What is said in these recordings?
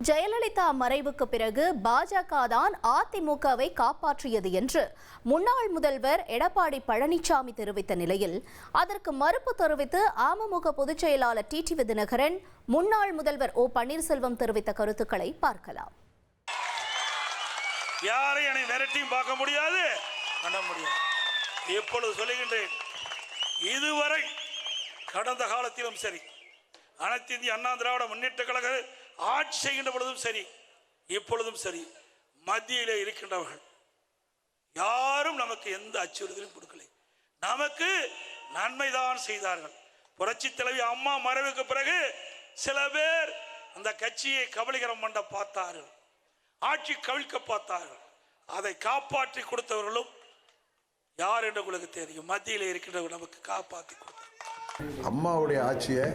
ஜெயலலிதா மறைவுக்கு பிறகு பாஜக தான் அதிமுகவை காப்பாற்றியது என்று முன்னாள் முதல்வர் எடப்பாடி பழனிசாமி தெரிவித்த நிலையில் அதற்கு மறுப்பு தெரிவித்து அமமுக பொதுச் செயலாளர் டிடிவி தினகரன் முன்னாள் முதல்வர் ஓ. பன்னீர்செல்வம் தெரிவித்த கருத்துக்களை பார்க்கலாம். யாரையும் என்னை விரட்டியும் பார்க்க முடியாது. பண்ண முடியாது. எப்பொழுது சொல்லுகின்றேன் இதுவரை கடந்த காலத்திலும் சரி அனைத்து இந்திய அண்ணா திராவிட முன்னேற்ற கழக ஆட்சி செய்கின்ற பொழுதும் சரி இப்பொழுதும் சரி மத்தியிலே இருக்கின்றவர்கள் யாரும் நமக்கு எந்த அச்சுறுத்தலும் கொடுக்கலை. நமக்கு நன்மைதான் செய்தார்கள். புரட்சி தலைவி அம்மா மறைவுக்கு பிறகு சில பேர் அந்த கட்சியை கபலிகரம் பண்ண பார்த்தார்கள். ஆட்சி கவிழ்க்க பார்த்தார்கள். அதை காப்பாற்றி கொடுத்தவர்களும் யார் என்று உங்களுக்கு தெரியும். மத்தியில் இருக்கின்றவர்கள் நமக்கு காப்பாற்றி கொடுத்தார் அம்மாவுடைய ஆட்சியை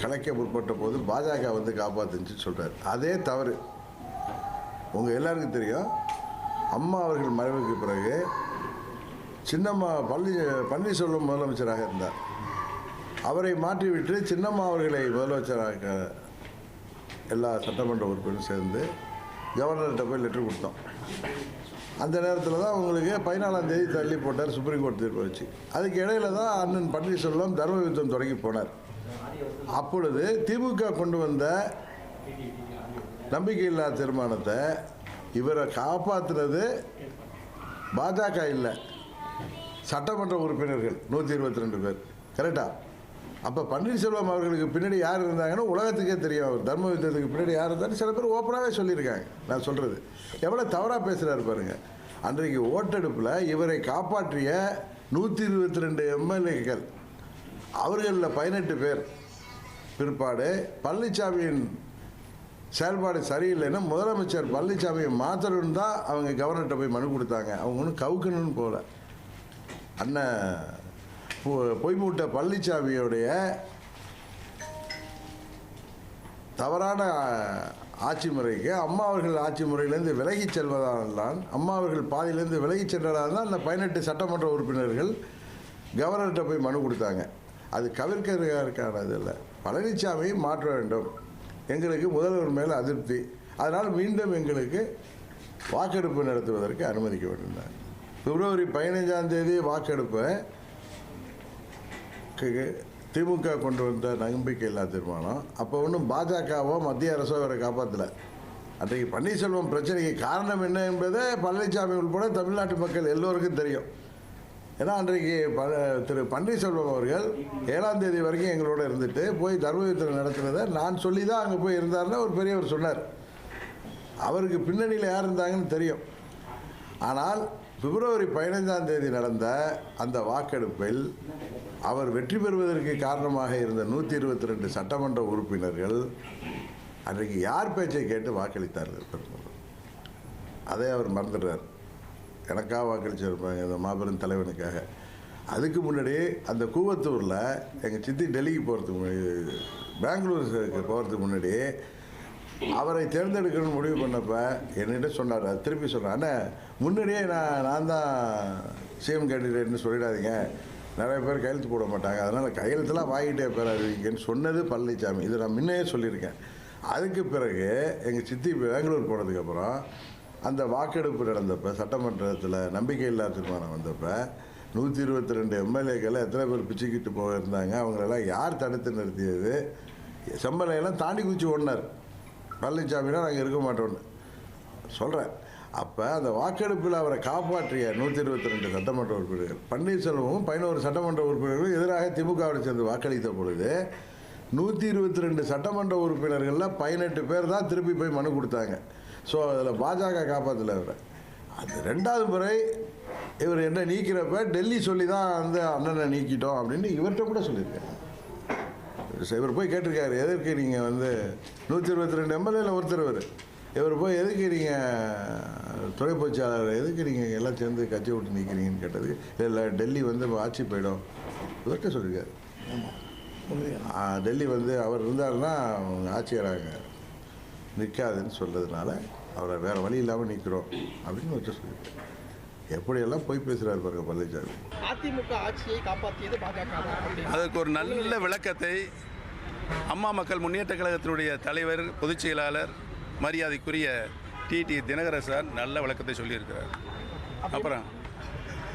கலைக்க முற்பட்ட போது பாஜக வந்து காப்பாத்துச்சு சொல்கிறார் அதே தவறு. உங்கள் எல்லாருக்கும் தெரியும். அம்மா அவர்கள் மறைவுக்கு பிறகு சின்னம்மா பள்ளி பன்னீர்செல்வம் முதலமைச்சராக இருந்தார். அவரை மாற்றிவிட்டு சின்னம்மா அவர்களை முதலமைச்சராக எல்லா சட்டமன்ற உறுப்பினரும் சேர்ந்து கவர்னர்கிட்ட போய் லெட்டர் கொடுத்தோம். அந்த நேரத்தில் தான் உங்களுக்கு பதினாலாம் தேதி தள்ளி போட்டார் சுப்ரீம் கோர்ட் தீர்ப்பு வச்சு. அதுக்கு இடையில தான் அண்ணன் பன்னீர்செல்வம் தர்ம யுத்தம் தொடங்கி போனார். அப்பொழுது திமுக கொண்டு வந்த நம்பிக்கையில்லா தீர்மானத்தை இவரை காப்பாற்றுனது பாஜக இல்லை. சட்டமன்ற உறுப்பினர்கள் நூற்றி இருபத்தி ரெண்டு பேர். கரெக்டா அப்போ பன்னீர்செல்வம் அவர்களுக்கு பின்னாடி யார் இருந்தாங்கன்னா உலகத்துக்கே தெரியும் அவர். தர்ம யுத்தத்துக்கு பின்னாடி யார் இருந்தாலும் சில பேர் ஓப்பனாகவே சொல்லியிருக்காங்க. நான் சொல்கிறது எவ்வளோ தவறாக பேசுகிறாரு பாருங்கள் அன்றைக்கு ஓட்டெடுப்பில் இவரை காப்பாற்றிய நூற்றி இருபத்தி ரெண்டு எம்எல்ஏக்கள். அவர்களில் பதினெட்டு பேர் பிற்பாடு பழனிசாமியின் செயல்பாடு சரியில்லைன்னா முதலமைச்சர் பழனிசாமியை மாற்றணும்னு தான் அவங்க கவர்னர்கிட்ட போய் மனு கொடுத்தாங்க. அவங்க ஒன்றும் கவுக்கணும்னு போகல. அண்ணன் பொ- பொய்மூட்ட பழனிசாமியோடைய தவறான ஆட்சி முறைக்கு அம்மா அவர்கள் ஆட்சி முறையிலேருந்து விலகிச் செல்வதால்தான் அம்மா அவர்கள் பாதியிலேருந்து விலகிச் சென்றதால் தான் அந்த பதினெட்டு சட்டமன்ற உறுப்பினர்கள் கவர்னர்கிட்ட போய் மனு கொடுத்தாங்க. அது கவிர்க்கிறதுக்கானது இல்லை. பழனிசாமியை மாற்ற வேண்டும். எங்களுக்கு முதல்வர் மேலே அதிருப்தி. அதனால் மீண்டும் எங்களுக்கு வாக்கெடுப்பு நடத்துவதற்கு அனுமதிக்க வேண்டும் பிப்ரவரி பதினைஞ்சாம் தேதி வாக்கெடுப்பை திமுக கொண்டு வந்த நம்பிக்கை இல்லா தீர்மானம். அப்போ ஒன்றும் பாஜகவோ மத்திய அரசோ அவரை காப்பாற்றலை அன்றைக்கு பன்னீர்செல்வம் பிரச்சனைக்கு காரணம் என்ன என்பதை பழனிசாமி உட்பட தமிழ்நாட்டு மக்கள் எல்லோருக்கும் தெரியும். ஏன்னா அன்றைக்கு ப திரு பன்னீர்செல்வம் அவர்கள் ஏழாம் தேதி வரைக்கும் எங்களோட இருந்துட்டு போய் தர்மயுத்தம் நடத்துனதை நான் சொல்லி தான் அங்கே போய் இருந்தாருன்னு ஒரு பெரியவர் சொன்னார். அவருக்கு பின்னணியில் யார் இருந்தாங்கன்னு தெரியும். ஆனால் பிப்ரவரி பதினைஞ்சாம் தேதி நடந்த அந்த வாக்கெடுப்பில் அவர் வெற்றி பெறுவதற்கு காரணமாக இருந்த நூற்றி இருபத்தி ரெண்டு சட்டமன்ற உறுப்பினர்கள் அன்றைக்கு யார் பேச்சை கேட்டு வாக்களித்தார்கள்? அதை அவர் மறந்துடுறார். எனக்காக வாக்களிச்சிருப்பாங்க இந்த மாபெரும் தலைவனுக்காக. அதுக்கு முன்னாடி அந்த கூவத்தூரில் எங்கள் சித்தி டெல்லிக்கு போகிறதுக்கு முன்னாடி பெங்களூருக்கு போகிறதுக்கு முன்னாடி அவரை தேர்ந்தெடுக்கணும்னு முடிவு பண்ணப்போ என்னிட்ட சொன்னார். அது திருப்பி சொன்னார் அண்ணே முன்னாடியே நான் நான் தான் சிஎம் கேண்டிடேட்னு சொல்லிடாதீங்க. நிறைய பேர் கையெழுத்து போட மாட்டாங்க. அதனால் கையெழுத்துலாம் வாங்கிட்டே பேராதீங்கன்னு சொன்னது பழனிசாமி இதை நான் முன்னையே சொல்லியிருக்கேன். அதுக்கு பிறகு எங்கள் சித்தி பெங்களூர் போனதுக்கப்புறம் அந்த வாக்கெடுப்பு நடந்தப்போ சட்டமன்றத்தில் நம்பிக்கையில்லா தீர்மானம் வந்தப்போ நூற்றி இருபத்தி ரெண்டு எம்எல்ஏக்களை எத்தனை பேர் பிச்சுக்கிட்டு போயிருந்தாங்க அவங்களெல்லாம் யார் தடுத்து நிறுத்தியது? செம்மலையெல்லாம் தாண்டி குச்சி ஓடினார். பழனிசாமினா நாங்கள் இருக்க மாட்டோம்னு. சொல்கிறேன் அப்போ அந்த வாக்கெடுப்பில் அவரை காப்பாற்றிய நூற்றி இருபத்தி ரெண்டு சட்டமன்ற உறுப்பினர்கள் பன்னீர்செல்வமும் பதினோரு சட்டமன்ற உறுப்பினர்களும் எதிராக திமுகவை சேர்ந்து வாக்களித்த பொழுது நூற்றி இருபத்தி ரெண்டு சட்டமன்ற உறுப்பினர்களில் பதினெட்டு பேர் தான் திருப்பி போய் மனு கொடுத்தாங்க. ஸோ அதில் பாஜக காப்பாற்றல அவர் அது ரெண்டாவது முறை இவர் என்ன நீக்கிறப்ப டெல்லி சொல்லி தான் வந்து அண்ணனை நீக்கிட்டோம் அப்படின்னு இவர்கிட்ட கூட சொல்லியிருக்காங்க இவர் போய் கேட்டிருக்காரு எதற்கு நீங்கள் வந்து நூற்றி இருபத்தி ரெண்டு எம்எல்ஏல ஒருத்தர் இவர்? இவர் போய் எதுக்கு நீங்கள் துறை பொறிச்சாளர் எதுக்கு நீங்கள் எல்லாம் சேர்ந்து கட்சி விட்டு நிற்கிறீங்கன்னு கேட்டதுக்கு இல்லை டெல்லி வந்து ஆட்சி போயிடும். இவர்கிட்ட சொல்லியிருக்காரு. ஆமாம் டெல்லி வந்து அவர் இருந்தாருன்னா அவங்க ஆட்சியராங்க நிற்காதுன்னு சொல்றதுனால அவரை வேறு வழி இல்லாமல் நிற்கிறோம் அப்படின்னு வச்சு சொல்லியிருக்காரு எப்படியெல்லாம் போய் பேசுகிறாரு பாருங்க பழனிசாமி அதிமுக ஆட்சியை காப்பாற்றியது பாஜக அதற்கு ஒரு நல்ல விளக்கத்தை அம்மா மக்கள் முன்னேற்ற கழகத்தினுடைய தலைவர் பொதுச் செயலாளர் மரியாதைக்குரிய டிடி தினகர சார் நல்ல விளக்கத்தை சொல்லியிருக்கிறார். அப்புறம்